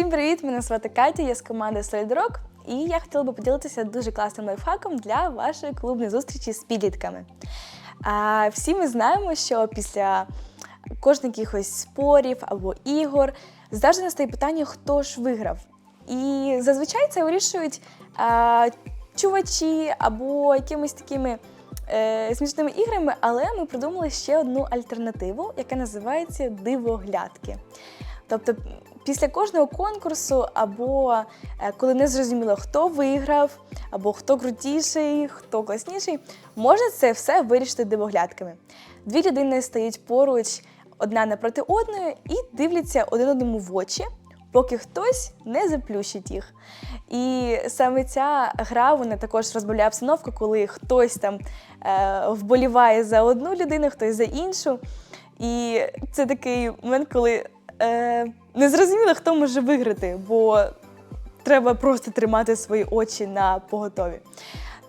привіт! Мене звати Катя, я з команди Solid Rock, і я хотіла би поділитися дуже класним лайфхаком для вашої клубної зустрічі з підлітками. А, всі ми знаємо, що після кожних якихось спорів або ігор завжди настає питання, хто ж виграв. І зазвичай це вирішують а, чувачі або якимись такими е, смішними іграми, але ми придумали ще одну альтернативу, яка називається дивоглядки. Тобто, після кожного конкурсу, або е, коли не зрозуміло, хто виграв, або хто крутіший, хто класніший, можна це все вирішити дивоглядками. Дві людини стоять поруч одна напроти одної і дивляться один одному в очі, поки хтось не заплющить їх. І саме ця гра вона також розбавляє обстановку, коли хтось там е, вболіває за одну людину, хтось за іншу. І це такий момент, коли е, не зрозуміло, хто може виграти, бо треба просто тримати свої очі на поготові.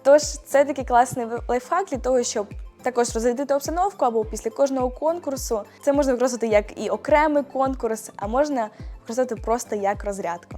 Тож це такий класний лайфхак для того, щоб також розрядити обстановку або після кожного конкурсу. Це можна використати як і окремий конкурс, а можна використати просто як розрядку.